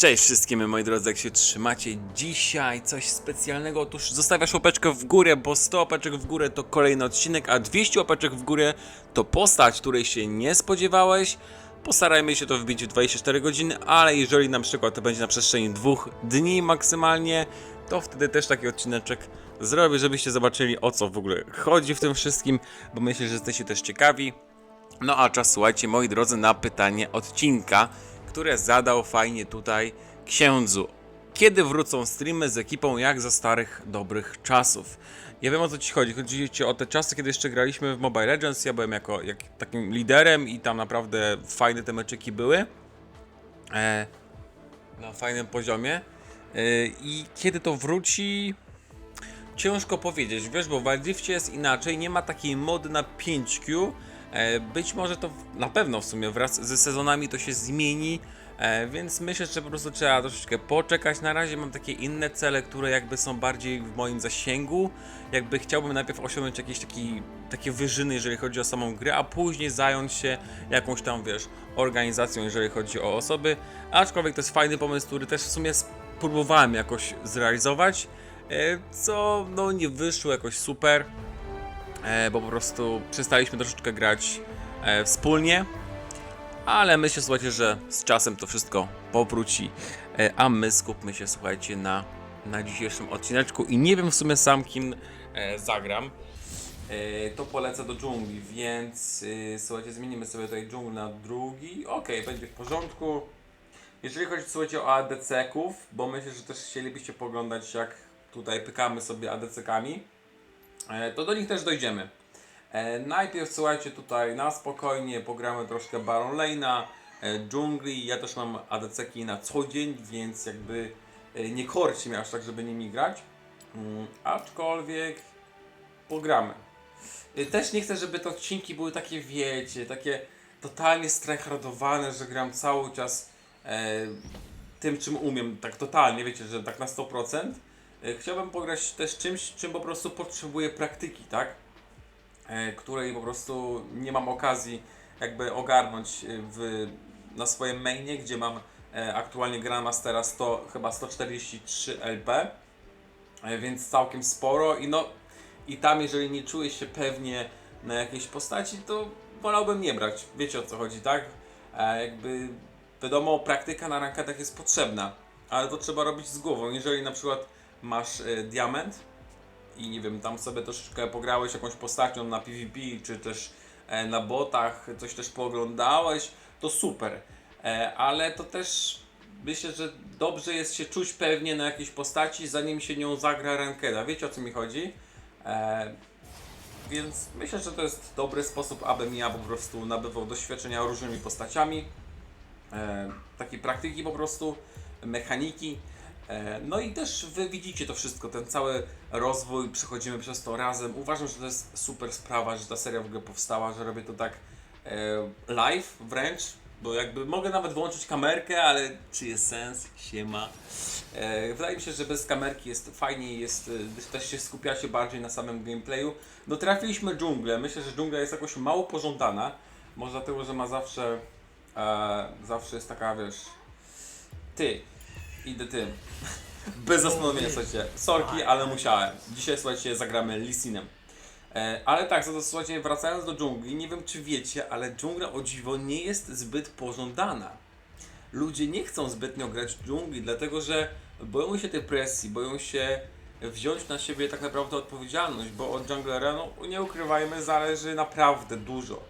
Cześć wszystkim moi drodzy, jak się trzymacie? Dzisiaj coś specjalnego, otóż zostawiasz łapeczkę w górę, bo 100 łapeczek w górę to kolejny odcinek, a 200 łapeczek w górę to postać, której się nie spodziewałeś. Postarajmy się to wbić w 24 godziny, ale jeżeli na przykład to będzie na przestrzeni dwóch dni maksymalnie, to wtedy też taki odcineczek zrobię, żebyście zobaczyli o co w ogóle chodzi w tym wszystkim, bo myślę, że jesteście też ciekawi. No a czas, słuchajcie, moi drodzy, na pytanie odcinka, które zadał fajnie tutaj księdzu. Kiedy wrócą streamy z ekipą jak za starych, dobrych czasów? Ja wiem o co ci chodzi. Chodzi ci o te czasy, kiedy jeszcze graliśmy w Mobile Legends. Ja byłem jako jak, takim liderem i tam naprawdę fajne te meczyki były. E, na fajnym poziomie. E, I kiedy to wróci, Ciężko powiedzieć, wiesz, bo w Wildrifcie jest inaczej, nie ma takiej mody na 5Q. E, być może to na pewno w sumie wraz ze sezonami to się zmieni, e, więc myślę, że po prostu trzeba troszeczkę poczekać. Na razie mam takie inne cele, które jakby są bardziej w moim zasięgu. Jakby chciałbym najpierw osiągnąć jakieś taki, takie wyżyny, jeżeli chodzi o samą grę, a później zająć się jakąś tam, wiesz, organizacją, jeżeli chodzi o osoby. Aczkolwiek to jest fajny pomysł, który też w sumie spróbowałem jakoś zrealizować. E, co no nie wyszło jakoś super, bo po prostu przestaliśmy troszeczkę grać e, wspólnie, ale myślę, słuchajcie, że z czasem to wszystko powróci, e, a my skupmy się, słuchajcie, na, na dzisiejszym odcineczku. I nie wiem w sumie sam kim e, zagram, e, to polecę do dżungli, więc e, słuchajcie, zmienimy sobie tutaj dżunglę na drugi, okej, będzie w porządku. Jeżeli chodzi słuchajcie o ADC-ków, bo myślę, że też chcielibyście poglądać jak tutaj pykamy sobie ADC-kami, e, to do nich też dojdziemy. E, Najpierw słuchajcie tutaj na spokojnie pogramy troszkę Baron Lane'a, e, dżungli, ja też mam ADC-ki na co dzień, więc jakby e, nie korci mnie aż tak, żeby nimi grać. Mm, Aczkolwiek pogramy. Też nie chcę, żeby te odcinki były takie, wiecie, takie totalnie strajhardowane, że gram cały czas e, tym, czym umiem, tak totalnie, wiecie, że tak na 100%. E, chciałbym pograć też czymś, czym po prostu potrzebuję praktyki, tak? E, której po prostu nie mam okazji jakby ogarnąć e, w, na swoim mainie, gdzie mam aktualnie Grandmastera 100, chyba 143 LP, więc całkiem sporo i no i tam jeżeli nie czuję się pewnie na jakiejś postaci, to wolałbym nie brać. Wiecie o co chodzi, tak? Jakby wiadomo, praktyka na rankadach jest potrzebna, ale to trzeba robić z głową. Jeżeli na przykład masz e, diament i nie wiem, tam sobie troszeczkę pograłeś jakąś postacią na PvP, czy też e, na botach, coś też pooglądałeś, to super. E, ale to też myślę, że dobrze jest się czuć pewnie na jakiejś postaci, zanim się nią zagra rankeda. Wiecie o co mi chodzi? E, więc myślę, że to jest dobry sposób, abym ja po prostu nabywał doświadczenia różnymi postaciami, e, takiej praktyki po prostu, mechaniki. E, no i też wy widzicie to wszystko, ten cały rozwój, przechodzimy przez to razem. Uważam, że to jest super sprawa, że ta seria w ogóle powstała, że robię to tak e, live wręcz, bo jakby mogę nawet włączyć kamerkę, ale czy jest sens? Siema. E, wydaje mi się, że bez kamerki jest fajniej, jest, e, też się skupiacie bardziej na samym gameplayu. No trafiliśmy dżunglę, myślę, że dżungla jest jakoś mało pożądana, może dlatego, że ma zawsze, e, zawsze jest taka, wiesz, ty, idę tym. Bez zastanowienia, słuchajcie. Sorki, ale musiałem. Dzisiaj, słuchajcie, zagramy Lisinem. E, ale tak, to, to słuchajcie, wracając do dżungli, nie wiem czy wiecie, ale dżungla o dziwo nie jest zbyt pożądana. Ludzie nie chcą zbytnio grać w dżungli, dlatego że boją się tej presji, boją się wziąć na siebie tak naprawdę odpowiedzialność, bo od junglera, no nie ukrywajmy, zależy naprawdę dużo.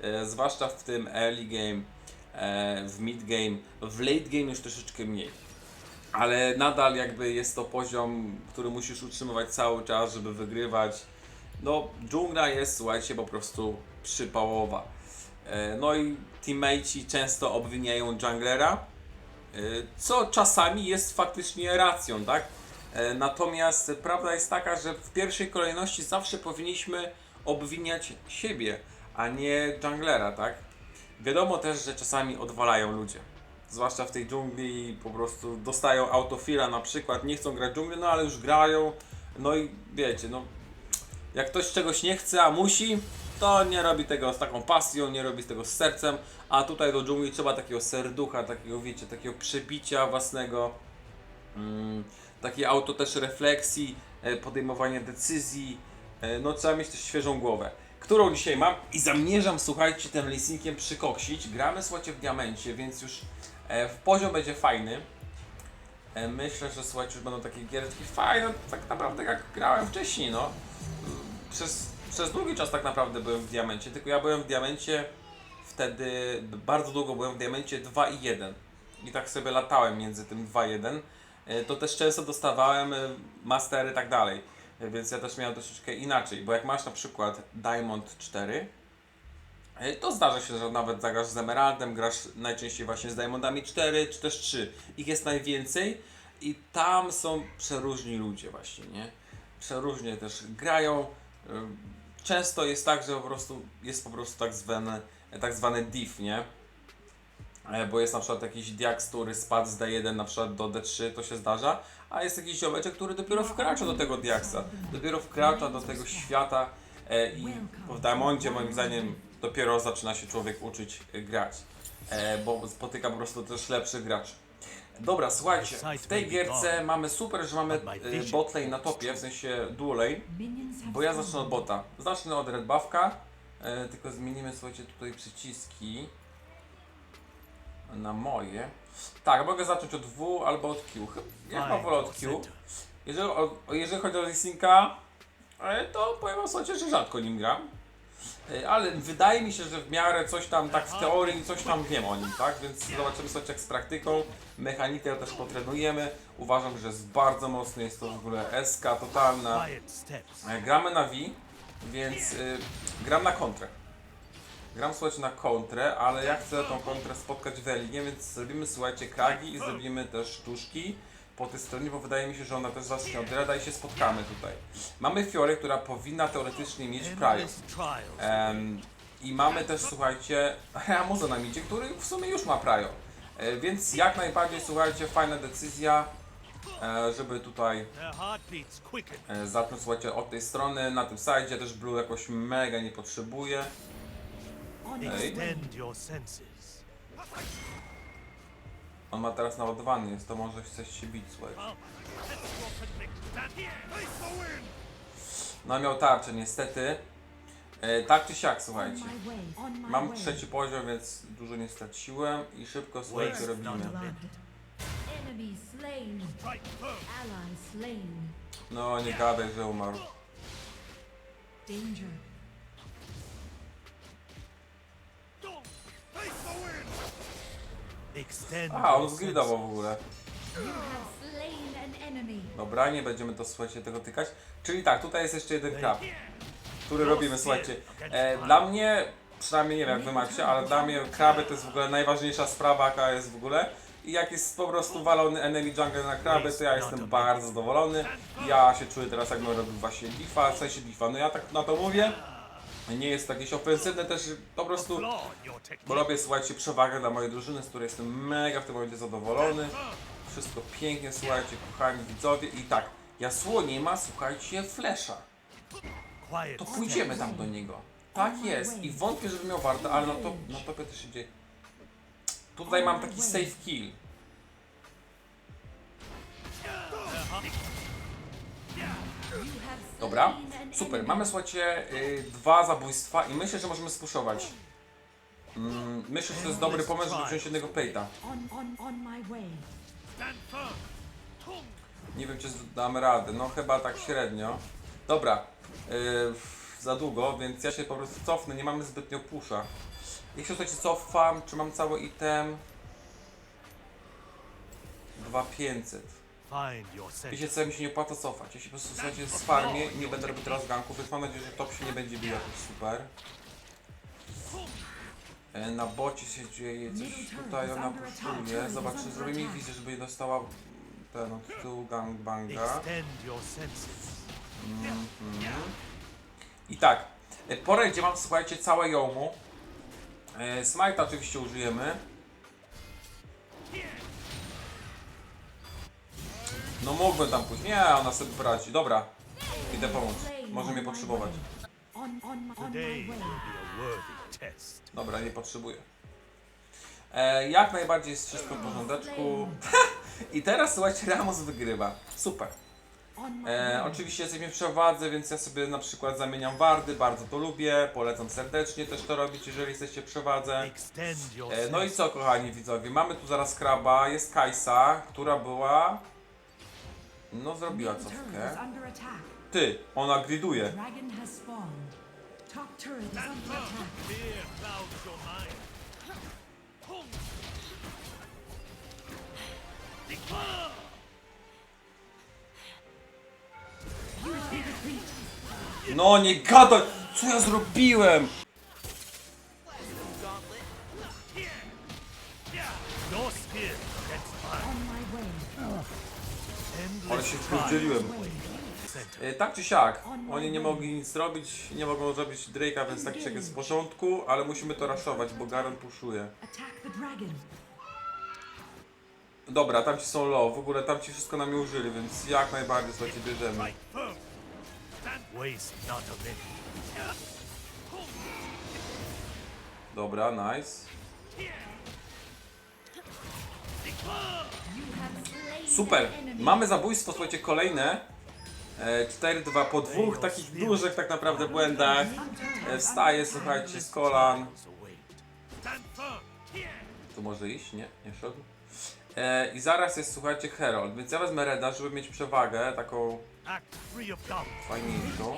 E, zwłaszcza w tym early game, e, w mid game, w late game już troszeczkę mniej. Ale nadal jakby jest to poziom, który musisz utrzymywać cały czas, żeby wygrywać. No, dżungla jest, słuchajcie, po prostu przypałowa. E, No i teammateci często obwiniają junglera, e, co czasami jest faktycznie racją, tak? E, Natomiast prawda jest taka, że w pierwszej kolejności zawsze powinniśmy obwiniać siebie, a nie junglera, tak? Wiadomo też, że czasami odwalają ludzie. Zwłaszcza w tej dżungli po prostu dostają autofila na przykład, nie chcą grać dżungli, no ale już grają. No i wiecie, no jak ktoś czegoś nie chce, a musi, to nie robi tego z taką pasją, nie robi tego z sercem, a tutaj do dżungli trzeba takiego serducha, takiego wiecie, takiego przebicia własnego, mm, takiej auto też refleksji, e, podejmowania decyzji, e, no trzeba mieć też świeżą głowę, którą dzisiaj mam i zamierzam, słuchajcie, tym lisinkiem przykoksić. Gramy, słuchajcie, w diamencie, więc już w poziom będzie fajny. E, Myślę, że słuchajcie, już będą takie gierki fajne, tak naprawdę jak grałem wcześniej, no. Przez, przez długi czas tak naprawdę byłem w diamencie, tylko ja byłem w diamencie wtedy, bardzo długo byłem w diamencie 2 i 1. I tak sobie latałem między tym 2 i 1. E, To też często dostawałem e, mastery i tak dalej. E, Więc ja też miałem troszeczkę inaczej, bo jak masz na przykład Diamond 4, E, To zdarza się, że nawet zagrasz z Emeraldem, grasz najczęściej właśnie z Diamondami 4 czy też 3. Ich jest najwięcej i tam są przeróżni ludzie właśnie, nie? Przeróżnie też grają. Ym, Często jest tak, że po prostu jest po prostu tak zwany, tak zwany diff, nie? E, Bo jest na przykład jakiś diaks, który spadł z D1 na przykład do D3, to się zdarza, a jest jakiś ziomeczek, który dopiero wkracza do tego diaksa, dopiero wkracza do tego świata e, i w Diamondzie moim zdaniem dopiero zaczyna się człowiek uczyć grać, e, bo spotyka po prostu też lepszych graczy. Dobra, słuchajcie, w tej gierce mamy super, że mamy e, bot lane na topie, w sensie duo bo ja zacznę od bota. Zacznę od red buffka, e, tylko zmienimy, słuchajcie, tutaj przyciski na moje. Tak, mogę zacząć od W albo od Q. Ja chyba wolę od Q. Jeżeli, o, jeżeli chodzi o Lisinka, to powiem wam słuchajcie, że rzadko nim gram. E, Ale wydaje mi się, że w miarę coś tam, tak w teorii, coś tam wiem o nim, tak? Więc zobaczymy sobie jak z praktyką. Mechanikę też potrenujemy. Uważam, że jest bardzo mocny, jest to w ogóle SK totalna. E, Gramy na V, więc y, gram na kontrę. Gram słuchajcie na kontrę, ale ja chcę tą kontrę spotkać w Elinie, więc zrobimy słuchajcie kragi i zrobimy też sztuczki po tej stronie, bo wydaje mi się, że ona też zacznie od Reda i się spotkamy tutaj. Mamy Fiorę, która powinna teoretycznie mieć trials. Em, I mamy też, słuchajcie, Ramuza na midzie, który w sumie już ma Prajo. E, więc jak najbardziej, słuchajcie, fajna decyzja, e, żeby tutaj. E, Zacznę słuchajcie od tej strony, na tym sajdzie też Blue jakoś mega nie potrzebuje. Ej. On ma teraz naładowany, jest to może chce się bić, wind. No miał tarczę niestety. E, tak czy siak, słuchajcie. Mam trzeci poziom, więc dużo nie straciłem i szybko słuchajcie robimy. No nie gadaj, że umarł. Danger. A, on your zgridował w ogóle. Dobra, nie będziemy to słuchajcie tego tykać. Czyli tak, tutaj jest jeszcze jeden krab, który robimy, słuchajcie. E, dla mnie, przynajmniej nie wiem jak wy macie, ale dla mnie kraby to jest w ogóle najważniejsza sprawa jaka jest w ogóle. I jak jest po prostu walony enemy jungle na kraby, to ja jestem bardzo zadowolony. Ja się czuję teraz jakbym robił właśnie diffa, w sensie diffa. No ja tak na to mówię. Nie jest jakieś ofensywne też, po prostu bo robię, słuchajcie, przewagę dla mojej drużyny, z której jestem mega w tym momencie zadowolony. Wszystko pięknie, słuchajcie, kochani widzowie. I tak, Yasuo nie ma, słuchajcie, flesza. To pójdziemy tam do niego. Tak jest. I wątpię, żeby miał warto, ale na, to, na topie się dzieje. Tutaj mam taki safe kill. Dobra, super. Mamy, słuchajcie, y, dwa zabójstwa i myślę, że możemy spuszować. Mm, myślę, że to jest dobry pomysł, żeby wziąć jednego plejta. Nie wiem, czy damy radę. No chyba tak średnio. Dobra. Yy, za długo, więc ja się po prostu cofnę. Nie mamy zbytnio pusza. Jeśli słuchajcie, cofam, czy mam cały item? 2500. Wiecie co, mi się nie opłaca cofać. Jeśli po prostu słuchajcie z farmie, nie będę robił teraz ganków, więc mam nadzieję, że top się nie będzie bił jakoś super. E, Na bocie się dzieje coś tutaj, ona puszuje. Zobaczmy, zrobimy jej wizję, żeby nie dostała ten od tyłu gangbanga. Senses. I tak, e, pora gdzie mam, słuchajcie, całe jomu. E, Smite oczywiście użyjemy. No mógłbym tam pójść. Nie, ona sobie poradzi. Dobra, idę pomóc. Może mnie potrzebować. Dobra, nie potrzebuję. E, jak najbardziej jest wszystko w porządeczku. I teraz słuchajcie, Ramos wygrywa. Super. E, oczywiście jesteśmy w przewadze, więc ja sobie na przykład zamieniam wardy, bardzo to lubię. Polecam serdecznie też to robić, jeżeli jesteście w przewadze. E, no i co, kochani widzowie, mamy tu zaraz kraba, jest Kajsa, która była... No, zrobiła cofkę. Ty, ona griduje. No, nie gadaj! Co ja zrobiłem? Ale się. Center. E, tak czy siak, oni nie mogli nic zrobić, nie mogą zrobić Drake'a, więc tak czy siak jest w porządku, ale musimy to raszować, bo Garen puszuje. Attack the dragon. Dobra, tamci są low, w ogóle tamci wszystko na mnie użyli, więc jak najbardziej słuchajcie, bierzemy. Fight firm. Stand. Waste not a minute. Dobra, nice. You have Super, mamy zabójstwo, słuchajcie, kolejne. E, 4-2 po dwóch takich dużych tak naprawdę błędach. E, wstaje, słuchajcie, z kolan. Tu może iść? Nie, nie szedł. E, I zaraz jest, słuchajcie, Herald, więc ja wezmę Reda, żeby mieć przewagę, taką fajniejszą.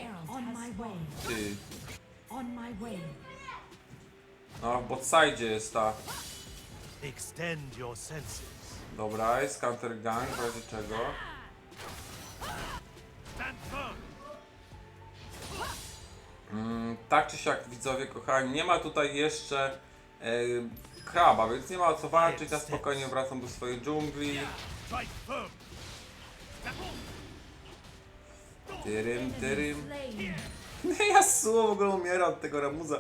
Ty, no w botside jest ta. Extend your senses. Dobra, jest counter gang, w razie czego. Mm, tak czy siak, widzowie kochani, nie ma tutaj jeszcze e, kraba, więc nie ma o co walczyć, ja spokojnie wracam do swojej dżungli. Tyrym, tyrym. Slain. Yasuo w ogóle umiera od tego Ramuza,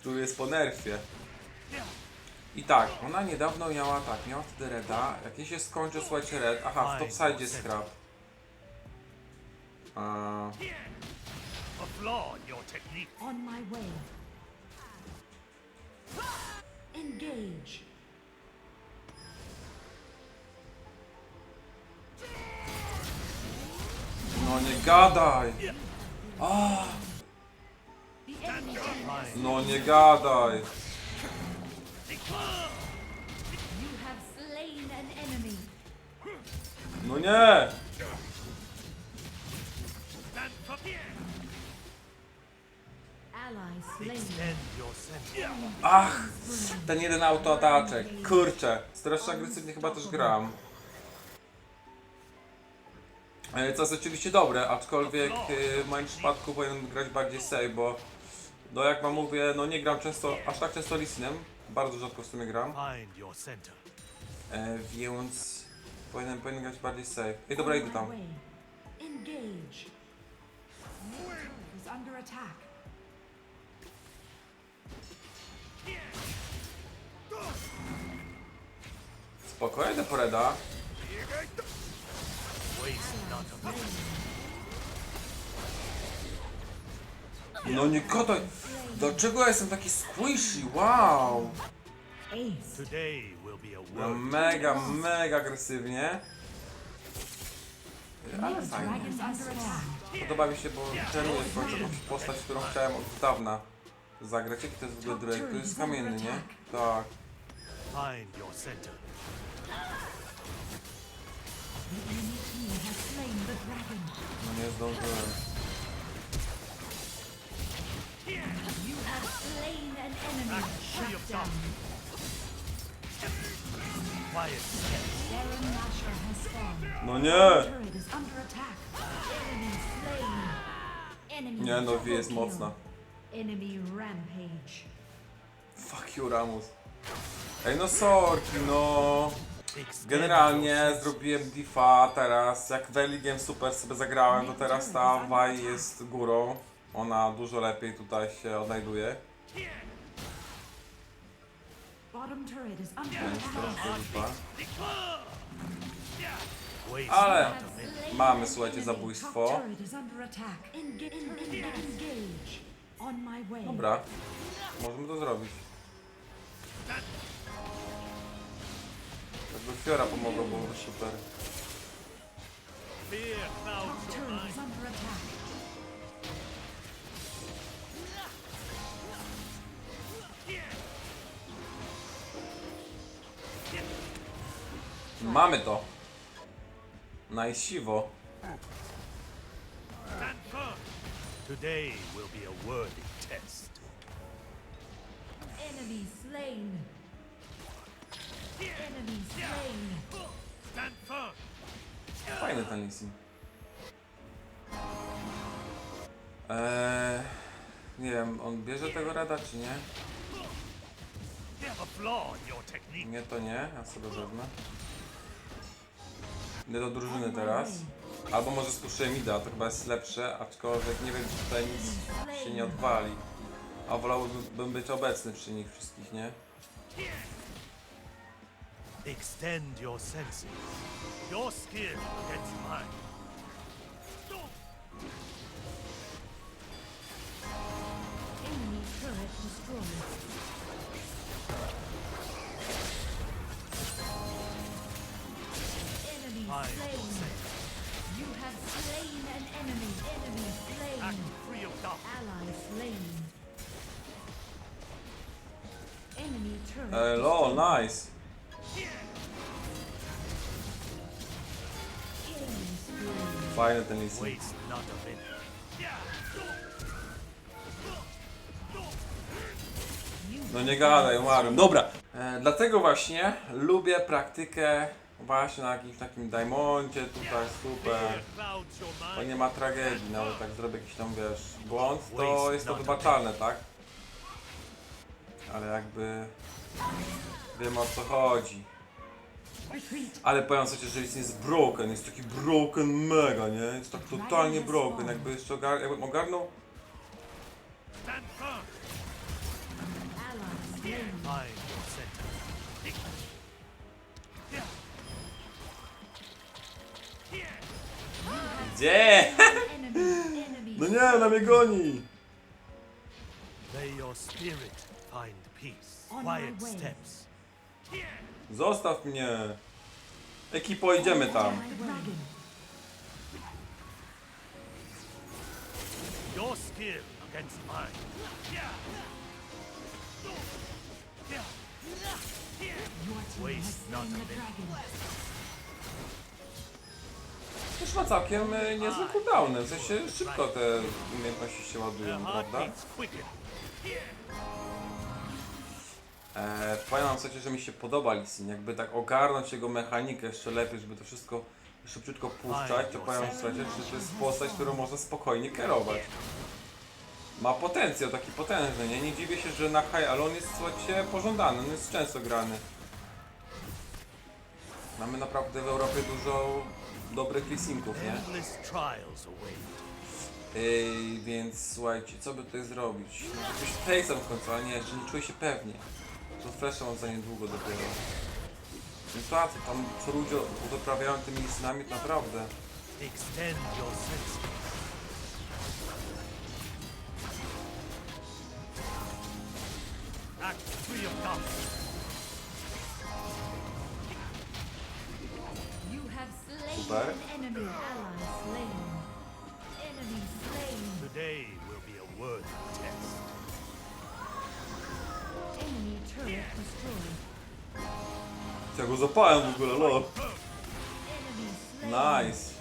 który jest po nerfie. I tak, ona niedawno miała, tak, miała wtedy Reda, jak jej się skończy, słuchajcie, Red, aha, w topside. A, way. Engage. no nie gadaj! No nie gadaj! Your senses. Ach! Ten jeden autoataczek, kurczę, strasznie agresywnie chyba też gram. E, Co jest oczywiście dobre, aczkolwiek e, w moim przypadku powinienem grać bardziej safe, bo no jak wam mówię, no nie gram często, aż tak często Lisinem, bardzo rzadko w sumie gram, Find your center. e, więc powinienem, powinienem grać bardziej safe. Ej dobra, idę tam. Engage. Is under attack. Spokojnie, idę po Reda. Waste not a minute. No nie gadaj! Dlaczego ja jestem taki squishy? Wow! No mega, mega agresywnie. Ale fajnie. Podoba mi się, bo trenuję w końcu postać, którą chciałem od dawna zagrać. Jaki to jest w ogóle Drake? To jest kamienny, nie? Tak. No nie zdążyłem. Slain an enemy. Shut down. Quiet. Baron Nashor has. No nie! Is under attack. Enemy slain. Enemy Nie no, Vi jest mocna. Enemy rampage. Fuck you, Ramus. Ej no sorki, no. Generalnie zrobiłem defa teraz, jak Game Super sobie zagrałem, to teraz ta Vi jest górą. Ona dużo lepiej tutaj się odnajduje. Bottom turret is under Więc attack. troszkę lipa. Waste Ale mamy, słuchajcie, zabójstwo. Dobra, możemy to zrobić. Jakby Fiora pomogła, byłoby super. Fear Mamy to. Najsiwo. Today will be a worthy test. Enemy slain. Enemy slain. Stand firm. Fajny ten Lissin. Eee, nie wiem, on bierze tego rada czy nie? Nie, to nie, ja sobie wezmę. Idę do drużyny teraz. Albo może spuszczę Mida, to chyba jest lepsze, aczkolwiek nie wiem, czy tutaj nic się nie odwali. A wolałbym być obecny przy nich wszystkich, nie? Extend your senses. Your skill against mine. Enemy turret destroyed. Fine. slain. You have slain an enemy. Enemy slain. Act free of doubt. Ally slain. Enemy turret. Destroyed. nice! Ten. Waste not a minute. No nie gadaj, umarłem. Dobra, e, dlatego właśnie lubię praktykę właśnie na jakimś takim diamondzie, tutaj super. To nie ma tragedii, nawet jak zrobię jakiś tam, wiesz, błąd, to jest to wybaczalne, tak? Ale jakby... Wiem o co chodzi. Ale powiem sobie, że jest broken, jest taki broken mega, nie? Jest tak totalnie broken, jakby jeszcze ogar jakbym ogarnął... Stand. Gdzie? No nie, ona mnie goni! May your spirit find peace. On my Quiet way. steps. Zostaw mnie! Ekipo, idziemy tam. Your skill against mine. Waste not a minute. Ma całkiem e, niezłe cooldowny, w sensie szybko te umiejętności się ładują, prawda? Eee, powiem wam słuchajcie, że mi się podoba Lissin, jakby tak ogarnąć jego mechanikę jeszcze lepiej, żeby to wszystko szybciutko puszczać, to powiem słuchajcie, że to jest postać, którą można spokojnie kierować. Ma potencjał taki potężny, nie? Nie dziwię się, że na high, ale on jest słuchajcie pożądany, on jest często grany. Mamy naprawdę w Europie dużo dobrych Lissinków, nie? Yy, więc słuchajcie, co by tutaj zrobić? No, Jakbyś Face'em w końcu, ale nie, że nie czuję się pewnie. To Flasha mam za niedługo dopiero. Więc co tam, co ludzie wyprawiają tymi listinami, to naprawdę. Act free of doubt. Slain Super. an enemy. Ally slain. Enemy slain. Today will be a worthy test. Enemy turret destroyed. Ja go zapałem w ogóle, lol. Enemy slain. Nice.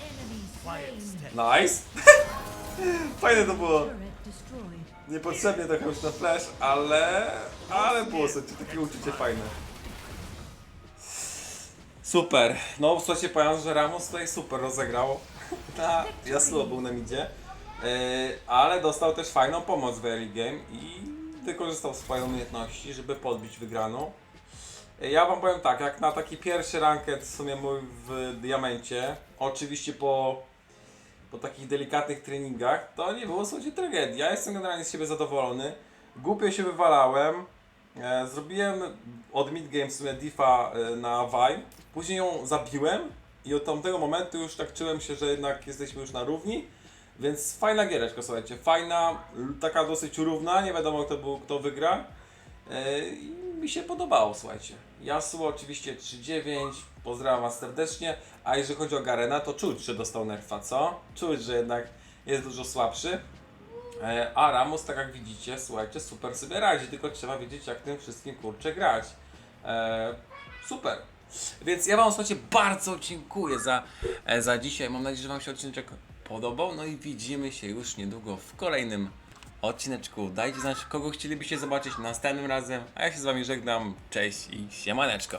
Enemy Quiet slain. steps. Nice. Fajne to było. Niepotrzebnie trochę już na flash, ale... Ale było sobie takie uczucie fajne. Super. No słuchajcie, powiem, że Ramos tutaj super rozegrał. Na Jasło był na midzie. Yy, ale dostał też fajną pomoc w early game i wykorzystał swoje umiejętności, żeby podbić wygraną. Yy, Ja wam powiem tak, jak na taki pierwszy ranket w sumie mój w diamencie, oczywiście po po takich delikatnych treningach, to nie było słuchajcie tragedii. Ja jestem generalnie z siebie zadowolony. Głupio się wywalałem. E, zrobiłem od midgame w sumie diffa e, na Vibe, później ją zabiłem i od tamtego momentu już tak czułem się, że jednak jesteśmy już na równi. Więc fajna giereczka, słuchajcie, fajna, taka dosyć równa, nie wiadomo kto, był, kto wygra. E, I mi się podobało, słuchajcie. Yasuo oczywiście 3-9, pozdrawiam was serdecznie. A jeżeli chodzi o Garena, to czuć, że dostał nerfa, co? Czuć, że jednak jest dużo słabszy. E, A Ramos, tak jak widzicie, słuchajcie, super sobie radzi, tylko trzeba wiedzieć jak tym wszystkim kurczę grać. E, super. Więc ja Wam słuchajcie bardzo dziękuję za, e, za dzisiaj. Mam nadzieję, że Wam się odcinek podobał. No i widzimy się już niedługo w kolejnym odcineczku. Dajcie znać, kogo chcielibyście zobaczyć następnym razem. A ja się z Wami żegnam. Cześć i siemaneczko.